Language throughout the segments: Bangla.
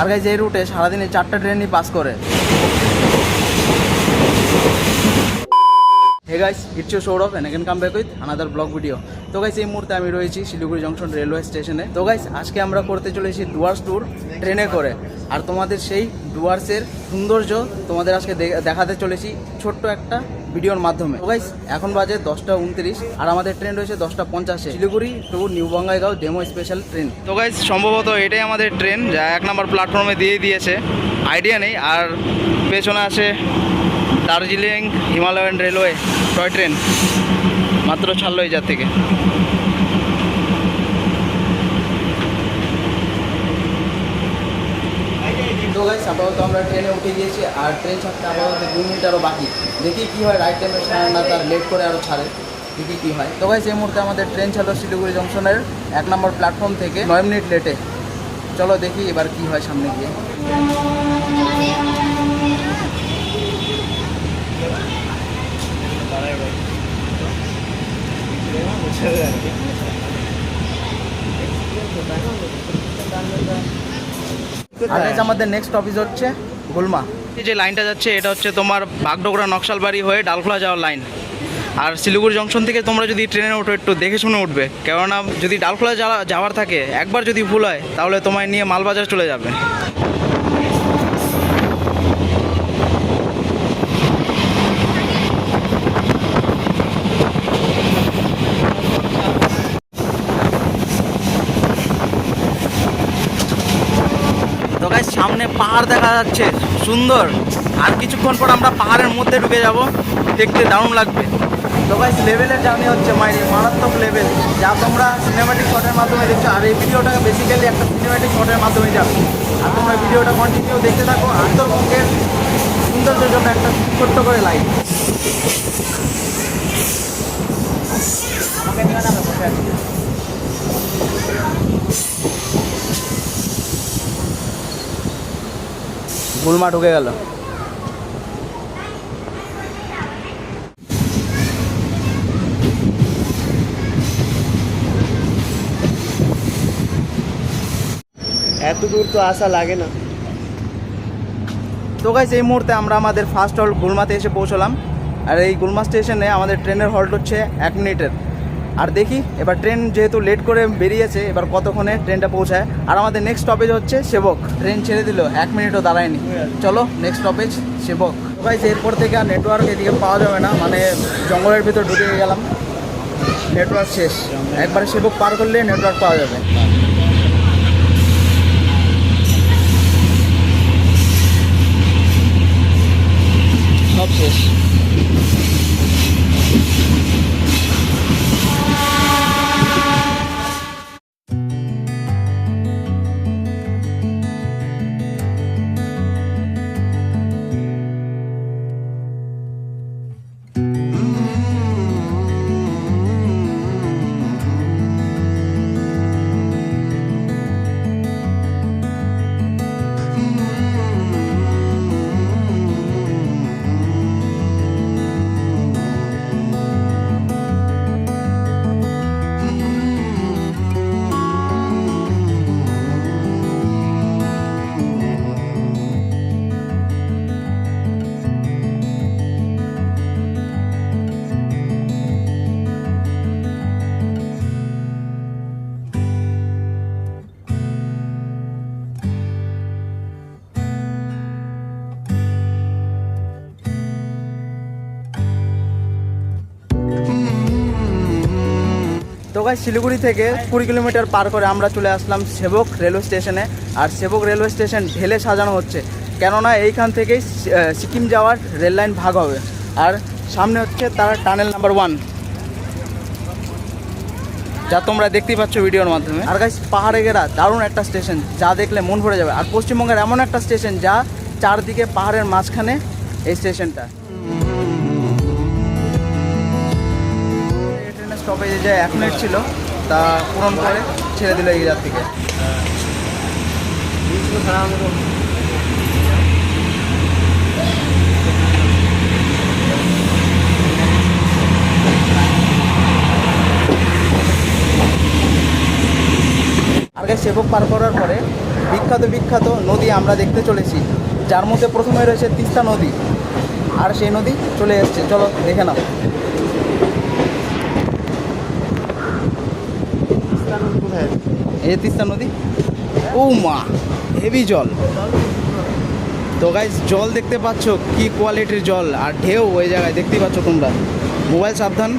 আর গাইজ এই রুটে সারাদিনে চারটা ট্রেনই পাস করে। Hey guys it's you Sourav and again come back with another blog video তো গাইস এই মুহূর্তে আমি রয়েছি শিলিগুড়ি জংশন রেলওয়ে স্টেশনে তো গাইস আজকে আমরা করতে চলেছি ডুয়ার্স ট্যুর ট্রেনে করে। আর তোমাদের সেই ডুয়ার্সের সৌন্দর্য তোমাদের আজকে দেখাতে চলেছি ছোট্ট একটা ভিডিওর মাধ্যমে। তো গাইস এখন বাজে দশটা উনত্রিশ আর আমাদের ট্রেন রয়েছে দশটা পঞ্চাশে। Siliguri to New Bongaigaon DEMU special train তো গাইস সম্ভবত এটাই আমাদের ট্রেন যা এক নম্বর প্ল্যাটফর্মে দিয়ে দিয়েছে। আইডিয়া নেই আর পেছনে আছে Darjeeling, Himalayan railway, toy train, মাত্র ছাড়লো এই যার থেকে। তো আপাতত আমরা ট্রেনে উঠে গিয়েছি, আর ট্রেন ছাড়তে আপাতত দু মিনিট আরও বাকি। দেখি কী হয় রাইট টাইমে ছাড়ে না তার লেট করে আরও ছাড়ে। দেখি কী হয়। তো গাইস এই মুহূর্তে আমাদের ট্রেন ছাড়লো শিলিগুড়ি জংশনের এক নম্বর প্ল্যাটফর্ম থেকে। নয় মিনিট লেটে চলো দেখি এবার কী হয় সামনে গিয়ে। Guys, আমাদের নেক্সট অফিস হচ্ছে গুলমা। যে লাইনটা যাচ্ছে এটা হচ্ছে তোমার বাগডোগরা নকশালবাড়ি হয়ে ডালখোলা যাওয়ার লাইন আর শিলিগুড়ি জংশন থেকে তোমরা যদি ট্রেনে ওঠো একটু দেখে শুনে উঠবে। কেননা যদি ডালখোলা যাওয়া যাওয়ার থাকে একবার যদি ভুল হয় তাহলে তোমায় নিয়ে মালবাজার চলে যাবে তো গাইস সামনে পাহাড় দেখা যাচ্ছে, সুন্দর। আর কিছুক্ষণ পর আমরা পাহাড়ের মধ্যে ঢুকে যাব, দেখতে দারুণ লাগবে। তো গাইস লেভেলের জার্নি হচ্ছে মাইরি, মারাত্মক লেভেল যা তোমরা সিনেমাটিক শটের মাধ্যমে দেখছ, আর এই ভিডিওটা বেসিক্যালি একটা সিনেমাটিক শটের মাধ্যমে যাবে আর তোমরা ভিডিওটা কন্টিনিউ দেখতে থাকো আন্তর্বঙ্গের সৌন্দর্যের জন্য একটা ছোট্ট করে লাইক আমাকে না গুলমা ঢুকে গেল। এত দূর তো আসা লাগে না। তো গাইস এই মুহূর্তে আমরা আমাদের ফার্স্ট হল গুলমাতে এসে পৌঁছলাম। আর এই গুলমা স্টেশনে আমাদের ট্রেনের হল্ট হচ্ছে এক মিনিটের আর দেখি, এবার ট্রেন যেহেতু লেট করে বেরিয়েছে, এবার কতক্ষণে ট্রেনটা পৌঁছায়। আর আমাদের নেক্সট স্টপেজ হচ্ছে সেবক। ট্রেন ছেড়ে দিল, এক মিনিটও দাঁড়ায়নি। চলো নেক্সট স্টপেজ সেবক। ভাই এরপর থেকে আর নেটওয়ার্ক এদিকে পাওয়া যাবে না মানে জঙ্গলের ভিতর ঢুকে গেলাম। নেটওয়ার্ক শেষ। একবারে সেবক পার করলে নেটওয়ার্ক পাওয়া যাবে। গাই শিলিগুড়ি থেকে কুড়ি কিলোমিটার পার করে আমরা চলে আসলাম সেবক রেলওয়ে স্টেশনে। আর সেবক রেলওয়ে স্টেশন ঢেলে সাজানো হচ্ছে। কেননা এইখান থেকেই সিকিম যাওয়ার রেল লাইন ভাগ হবে। আর সামনে হচ্ছে তার টানেল নাম্বার ওয়ান। যা তোমরা দেখতেই পাচ্ছ ভিডিওর মাধ্যমে। আর গাইস পাহাড়ে গেরা দারুণ একটা স্টেশন, যা দেখলে মন ভরে যাবে। আর পশ্চিমবঙ্গের এমন একটা স্টেশন যা চারদিকে পাহাড়ের মাঝখানে এই স্টেশনটা। স্টপেজে যে এক মিনিট ছিল, তা পূরণ করে ছেড়ে দিল এই থেকে আগে সেবক পার করার পরে বিখ্যাত বিখ্যাত নদী আমরা দেখতে চলেছি, যার মধ্যে প্রথমে রয়েছে তিস্তা নদী, আর সেই নদী চলে এসছে। চলো দেখে নাও। এই তিস্তা নদী? ও মা হেভি জল। তো গাইজ জল দেখতে পাচ্ছ কি কোয়ালিটির জল, আর ঢেউ ওই জায়গায়, দেখতেই পাচ্ছ তোমরা। মোবাইল সাবধান।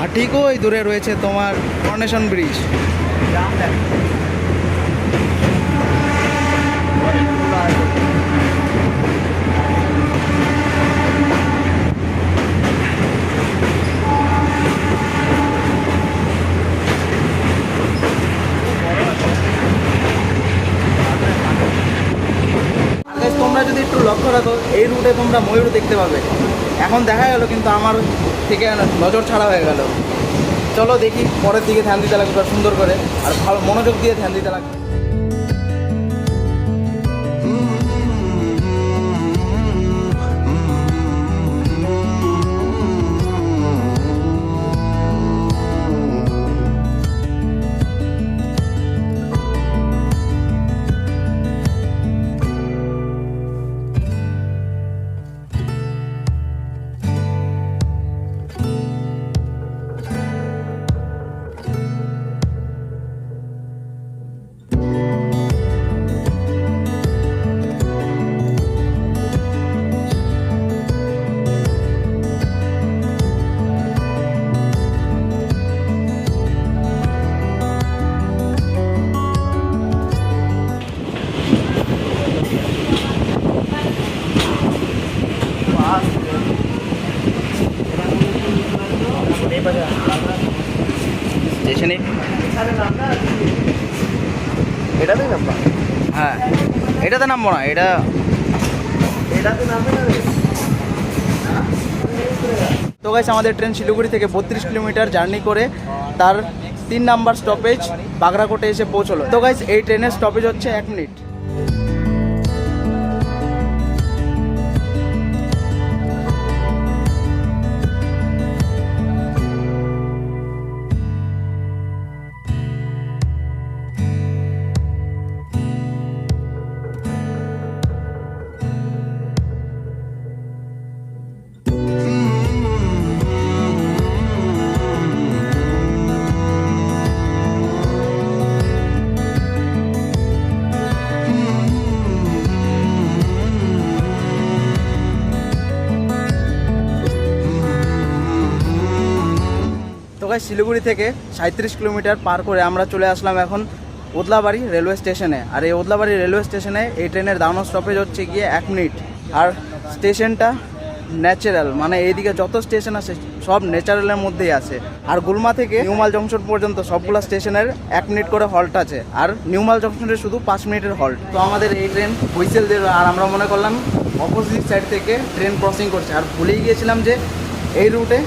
আর ঠিক ওই দূরে রয়েছে তোমার করনেশন ব্রিজ Guys, তোমরা যদি একটু তো এই রুটে তোমরা ময়ূর দেখতে পাবে। এখন দেখা গেল কিন্তু আমার থেকে নজর ছাড়া হয়ে গেল। চলো দেখি, পরের দিকে ধ্যান দিতে লাগবে, সুন্দর করে। আর ভালো মনোযোগ দিয়ে ধ্যান দিতে লাগবে। এটাতে নামবো না এটা তো গাইস আমাদের ট্রেন শিলিগুড়ি থেকে বত্রিশ কিলোমিটার জার্নি করে তার তিন নাম্বার স্টপেজ বাগরাকোটে এসে পৌঁছলো। তো গাইস এই ট্রেনের স্টপেজ হচ্ছে এক মিনিট। গাইস শিলিগুড়ি থেকে সাঁত্রিশ কিলোমিটার পার করে আমরা চলে আসলাম এখন ওদলাবাড়ি রেলওয়ে স্টেশনে। আর এই ওদলাবাড়ি রেলওয়ে স্টেশনে এই ট্রেনের দাঁড়ানো স্টপেজ হচ্ছে গিয়ে এক মিনিট। আর স্টেশনটা ন্যাচারাল মানে এইদিকে যত স্টেশন আছে সব ন্যাচারালের মধ্যেই আছে। আর গুলমা থেকে নিউমাল জংশন পর্যন্ত সবগুলো স্টেশনের এক মিনিট করে হল্ট আছে। আর নিউমাল জংশনের শুধু পাঁচ মিনিটের হল্ট তো আমাদের এই ট্রেন হুইসেল দিল আর আমরা মনে করলাম অপোজিট সাইড থেকে ট্রেন ক্রসিং করছে। আর ভুলেই গিয়েছিলাম যে এই রুটে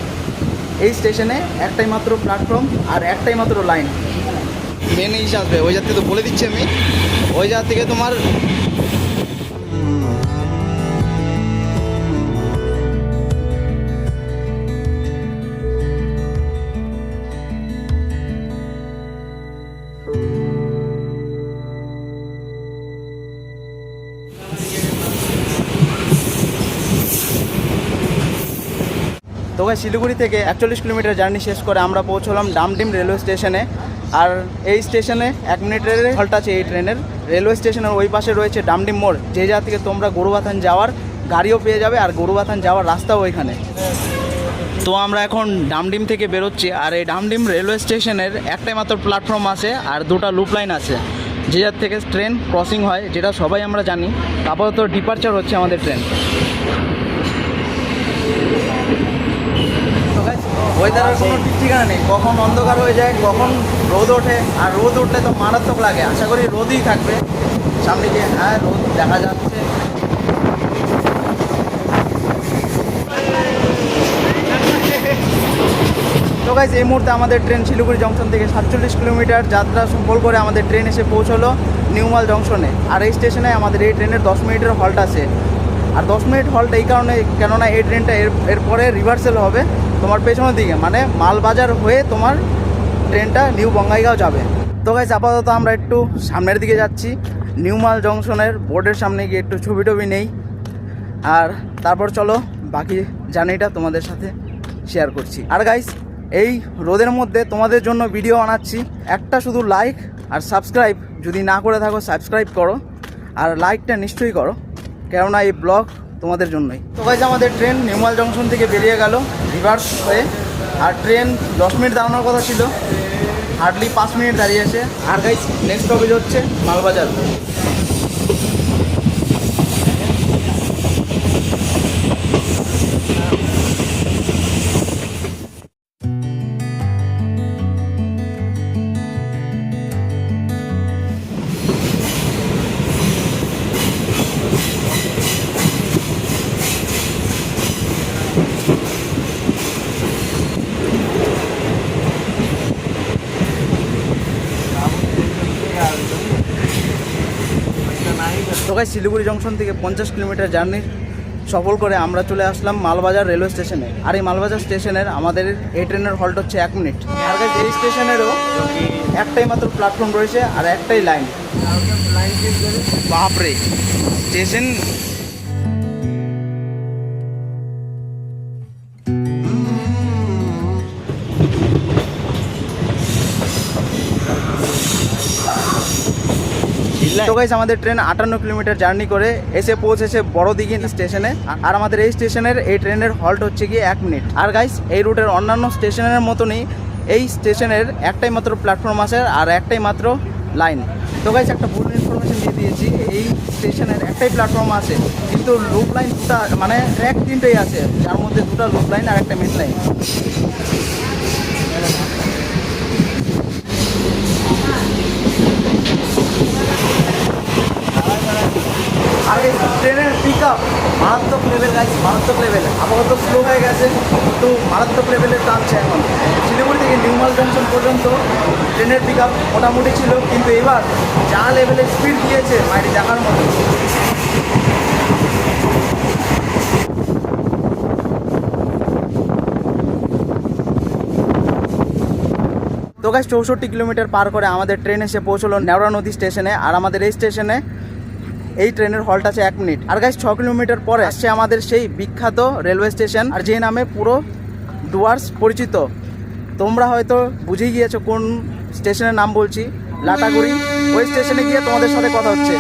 এই স্টেশনে একটাই মাত্র প্ল্যাটফর্ম আর একটাই মাত্র লাইন মেন ইস আসবে, ওই যাত্রী তো বলে দিচ্ছি আমি। ওই যাত্রীকে থেকে তোমার ভাই শিলিগুড়ি থেকে একচল্লিশ কিলোমিটার জার্নি শেষ করে আমরা পৌঁছলাম ডামডিম রেলওয়ে স্টেশনে। আর এই স্টেশনে এক মিনিটের হল্ট আছে, এই ট্রেনের। রেলওয়ে স্টেশনের ওই পাশে রয়েছে ডামডিম মোড়। যে জায়গা থেকে তোমরা গরুবাথান যাওয়ার গাড়িও পেয়ে যাবে, আর গরুবাথান যাওয়ার রাস্তাও ওইখানে। তো আমরা এখন ডামডিম থেকে বেরোচ্ছি, আর এই ডামডিম রেলওয়ে স্টেশনের একটাই মাত্র প্ল্যাটফর্ম আছে, আর দুটো লুপ লাইন আছে। যে যার থেকে ট্রেন ক্রসিং হয়, যেটা সবাই আমরা জানি, আপাতত ডিপার্চার হচ্ছে আমাদের ট্রেন। ওয়েদারের কোনো ঠিক ঠিকানা নেই। কখন অন্ধকার হয়ে যায়, কখন রোদ ওঠে, আর রোদ উঠলে তো মারাত্মক লাগে। আশা করি রোদই থাকবে। সামনে দিয়ে হ্যাঁ রোদ দেখা যাচ্ছে। তো গাইজ এই মুহূর্তে আমাদের ট্রেন শিলিগুড়ি জংশন থেকে সাতচল্লিশ কিলোমিটার যাত্রা সফল করে আমাদের ট্রেন এসে পৌঁছলো নিউমাল জংশনে। আর এই স্টেশনে আমাদের এই ট্রেনের দশ মিনিটের হল্ট আছে। আর দশ মিনিট হল্ট এই কারণে, কেননা এই ট্রেনটা এর, এরপরে রিভার্সেল হবে তোমার পেছনের দিকে। মানে মালবাজার হয়ে তোমার ট্রেনটা নিউ বঙ্গাইগাঁও যাবে। তো গাইজ আপাতত আমরা একটু সামনের দিকে যাচ্ছি। নিউমাল জংশনের বোর্ডের সামনে গিয়ে একটু ছবি টবি নেই। আর তারপর চলো, বাকি জার্নিটা তোমাদের সাথে শেয়ার করছি। আর গাইস এই রোদের মধ্যে তোমাদের জন্য ভিডিও আনাচ্ছি একটা শুধু লাইক আর সাবস্ক্রাইব যদি না করে থাকো সাবস্ক্রাইব করো। আর লাইকটা নিশ্চয়ই করো। কেননা এই ব্লগ তোমাদের জন্যই। তো গাইজ আমাদের ট্রেন নিউমাল জংশন থেকে বেরিয়ে গেল রিভার্স হয়ে। আর ট্রেন দশ মিনিট দাঁড়ানোর কথা ছিল। হার্ডলি পাঁচ মিনিট দাঁড়িয়েছে আর গাইজ নেক্সট স্টপেজ হচ্ছে মালবাজার। তো শিলিগুড়ি জংশন থেকে পঞ্চাশ কিলোমিটার জার্নি সফল করে আমরা চলে আসলাম মালবাজার রেলওয়ে স্টেশনে। আর এই মালবাজার স্টেশনের আমাদের এই ট্রেনের হল্ট হচ্ছে এক মিনিট। আর এই স্টেশনেরও একটাই মাত্র প্ল্যাটফর্ম রয়েছে আর একটাই লাইন বাপরে, স্টেশন তো গাইস আমাদের ট্রেন আটান্ন কিলোমিটার জার্নি করে এসে পৌঁছেছে বড়দিঘি স্টেশনে আর আমাদের এই স্টেশনের এই ট্রেনের হল্ট হচ্ছে গিয়ে এক মিনিট আর গাইস এই রুটের অন্যান্য স্টেশনের মতনই এই স্টেশনের একটাই মাত্র প্ল্যাটফর্ম আছে আর একটাই মাত্র লাইন তো গাইস একটা ভুল ইনফরমেশন দিয়ে দিয়েছি, এই স্টেশনের একটাই প্ল্যাটফর্ম আছে, কিন্তু লুপ লাইন দুটা মানে এক তিনটেই আছে। যার মধ্যে দুটো লুপ লাইন আর একটা মেন লাইন আর, ট্রেনের পিক আপ মারাত্মক লেভেল গাইছে মারাত্মক লেভেল আপাতত স্লো হয়ে গেছে, কিন্তু মারাত্মক লেভেলের টানছে এখন। শিলিগুড়ি থেকে নিউমাল জংশন পর্যন্ত ট্রেনের পিক আপ মোটামুটি ছিল, কিন্তু এবার যা লেভেলের স্পিড দিয়েছে মাইটি দেখার মতো। তো গাছ চৌষট্টি কিলোমিটার পার করে আমাদের ট্রেন এসে পৌঁছলো নেওড়া নদী স্টেশনে, আর আমাদের এই স্টেশনে এই ট্রেনের হল্ট আছে এক মিনিট। আর গাছ ছ কিলোমিটার পরে আসছে আমাদের সেই বিখ্যাত রেলওয়ে স্টেশন, আর যে নামে পুরো ডুয়ার্স পরিচিত। তোমরা হয়তো বুঝেই গিয়েছো কোন স্টেশনের নাম বলছি লাটাগুড়ি ওই স্টেশনে গিয়ে তোমাদের সাথে কথা হচ্ছে।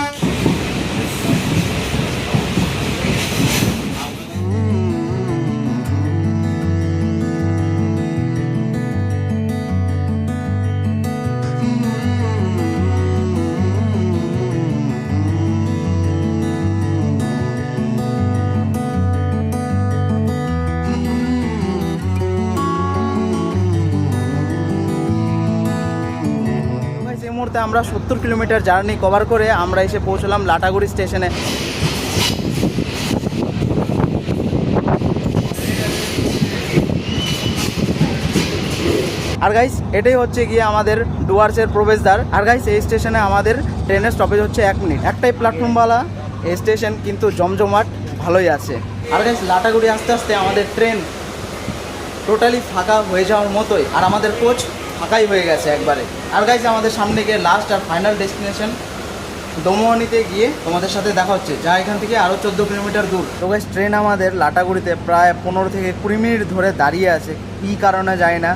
মুহূর্তে আমরা সত্তর কিলোমিটার জার্নি কভার করে আমরা এসে পৌঁছলাম লাটাগুড়ি স্টেশনে। আর গাইস এটাই হচ্ছে গিয়ে আমাদের ডুয়ার্সের প্রবেশদ্বার। আর গাইস এই স্টেশনে আমাদের ট্রেনের স্টপেজ হচ্ছে এক মিনিট একটাই প্ল্যাটফর্মওয়ালা এই স্টেশন কিন্তু জমজমাট, ভালোই আছে। আর গাইস লাটাগুড়ি আস্তে আস্তে আমাদের ট্রেন টোটালি ফাঁকা হয়ে যাওয়ার মতোই। আর আমাদের কোচ ফাঁকাই হয়ে গেছে একবারে। আর গাইজ আমাদের সামনে গিয়ে লাস্ট আর ফাইনাল ডেস্টিনেশন দমোহনিতে গিয়ে তোমাদের সাথে দেখা হচ্ছে, যা এখান থেকে আরও চোদ্দ কিলোমিটার দূর। তো গাইজ ট্রেন আমাদের লাটাগুড়িতে প্রায় পনেরো থেকে কুড়ি মিনিট ধরে দাঁড়িয়ে আছে, কী কারণে যায় না।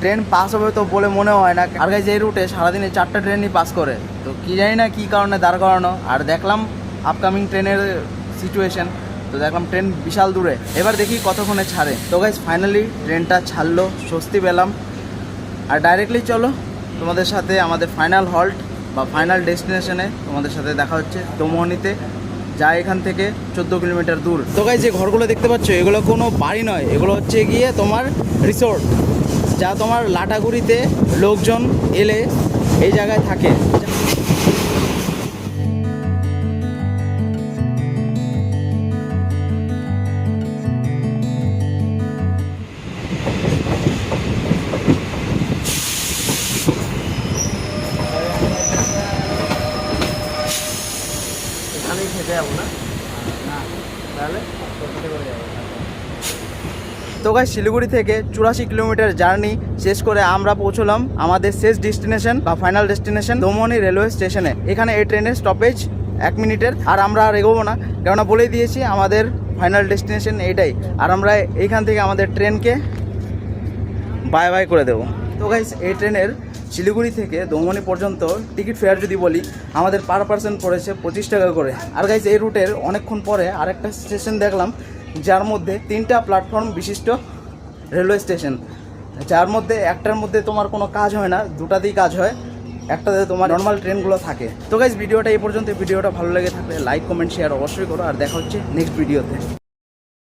ট্রেন পাস হবে তো বলে মনে হয় না। আর গাইজ এই রুটে সারাদিনে চারটা ট্রেনই পাস করে। তো কী জানি না কী কারণে দাঁড় করানো। আর দেখলাম আপকামিং ট্রেনের সিচুয়েশন তো দেখলাম ট্রেন বিশাল দূরে। এবার দেখি কতক্ষণে ছাড়ে। তো গাইজ ফাইনালি ট্রেনটা ছাড়লো, স্বস্তি পেলাম। আর ডাইরেক্টলি চলো, তোমাদের সাথে আমাদের ফাইনাল হল্ট বা ফাইনাল ডেস্টিনেশনে তোমাদের সাথে দেখা হচ্ছে দমোহনিতে, যা এখান থেকে চোদ্দ কিলোমিটার দূর। তো গাই যে ঘরগুলো দেখতে পাচ্ছ, এগুলো কোনো বাড়ি নয়, এগুলো হচ্ছে গিয়ে তোমার রিসোর্ট যা তোমার লাটাগুড়িতে লোকজন এলে এই জায়গায় থাকে। তো গাই শিলিগুড়ি থেকে চুরাশি কিলোমিটার জার্নি শেষ করে আমরা পৌঁছলাম আমাদের শেষ ডেস্টিনেশন বা ফাইনাল ডেস্টিনেশন দমনি রেলওয়ে স্টেশনে। এখানে এই ট্রেনের স্টপেজ এক মিনিটের। আর আমরা আর এগোবো না। কেননা বলেই দিয়েছি, আমাদের ফাইনাল ডেস্টিনেশন এইটাই। আর আমরা এইখান থেকে আমাদের ট্রেনকে বাই বাই করে দেবো। তো গাইস এই ট্রেনের শিলিগুড়ি থেকে দমনি পর্যন্ত টিকিট ফেয়ার যদি বলি, আমাদের পার পার্সন পড়েছে পঁচিশ টাকা করে। আর গাইস এই রুটের অনেকক্ষণ পরে আরেকটা স্টেশন দেখলাম। যার মধ্যে তিনটা প্ল্যাটফর্ম বিশিষ্ট রেলওয়ে স্টেশন যার মধ্যে একটার মধ্যে তোমার কোনো কাজ হয় না, দুটাতেই কাজ হয়, একটাতে তোমার নর্মাল ট্রেনগুলো থাকে। তো গাইজ ভিডিওটা এই পর্যন্ত ভিডিওটা ভালো লেগে থাকলে লাইক কমেন্ট শেয়ার অবশ্যই করো। আর দেখা হচ্ছে নেক্সট ভিডিওতে